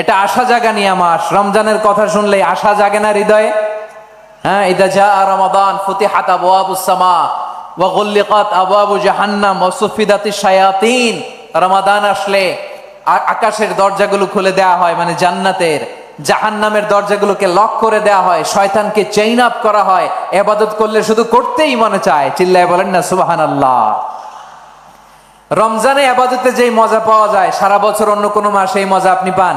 এটা আশা জাগানিয়া মাস রমজানের কথা শুনলে আশা জাগে না হৃদয়ে? হ্যাঁ ইদা যা রমাদান ফুতিহাত আবওয়াবুস সামা ওয়া গুল্লিকাত আবওয়াবু জাহান্নাম ওয়া সুফিদাতিশ শায়াতিন। রমাদান আসলে আকাশের দরজাগুলো খুলে দেয়া হয় মানে জান্নাতের। জাহান্নামের দরজাগুলোকে লক করে দেয়া হয়, শয়তানকে চেইন আপ করা হয়, এবাদত করলে শুধু করতেই মনে চায়। চিল্লায় বলেন না সুবাহান আল্লাহ রমজানে আবাদতে যেই মজা পাওয়া যায়, সারা বছর অন্য কোনো মাসে এই মজা আপনি পান।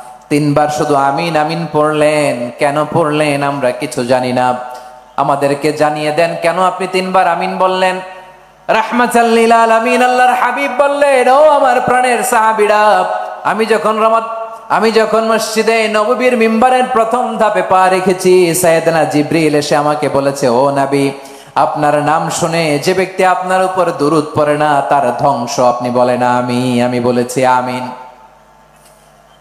তিনবার শুধু আমিন আমিন পড়লেন। কেন পড়লেন আমরা কিছু জানি না। আমাদেরকে জানিয়ে দেন, কেন আপনি তিনবার আমিন বললেন? রাহমাতাল্লিল আলামিন, আল্লাহর হাবিব বললেন, ও আমার প্রাণের সাহাবীরা, আমি যখন রমাদ, আমি যখন মসজিদে নববীর মিম্বারের প্রথম ধাপে পা রেখেছি, সাইয়েদনা জিব্রিল এসে আমাকে বলেছে, ও নবী, আপনার নাম শুনে যে ব্যক্তি আপনার উপর দুরুদ পড়ে না, তার ধ্বংস আপনি বলেন, আমি আমি বলেছি, আমিন।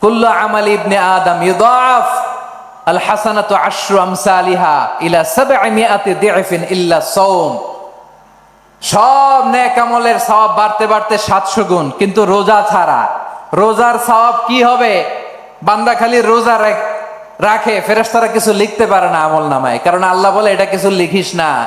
কুল্লু আমাল ইবনে আদম ইউদাফ, আল হাসানাতু আশরু আমসালিহা ইলা ইল্লা সব নেক আমলের সওয়াব বাড়তে বাড়তে 700 গুণ, কিন্তু রোজা ছাড়া। রোজার সওয়াব কি হবে? বান্দা খালি রোজা রাখ- রাখে, ফেরেশতারা কিছু লিখতে পারে না আমল নামায়। কারণ আল্লাহ বলে, এটা কিছু লিখিস না।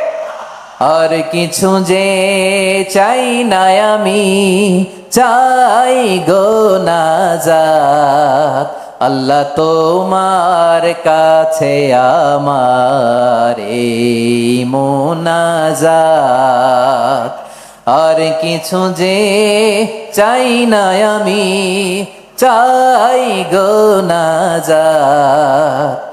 আর কিছু যে চাই না আমি, চাই গো নাজাত আল্লাহ তোমার কাছে আমার এই আর কিছু যে চাই না আমি, চাই গো নাজাত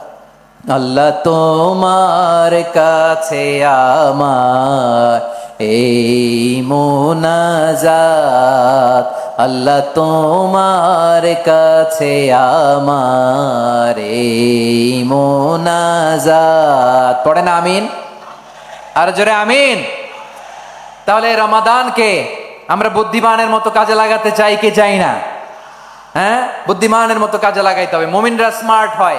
আল্লাহ তোমার কাছে আমার এই মোনাজাত। আল্লাহ তোমার কাছে আমার এই মোনাজাত। পড়ে না আমিন? আর জোরে আমিন। তাহলে রমাদানকে আমরা বুদ্ধিমানের মতো কাজে লাগাতে চাই কি চাই না? হ্যাঁ? বুদ্ধিমানের মতো কাজে লাগাইতে হবে। মোমিনরা স্মার্ট হয়।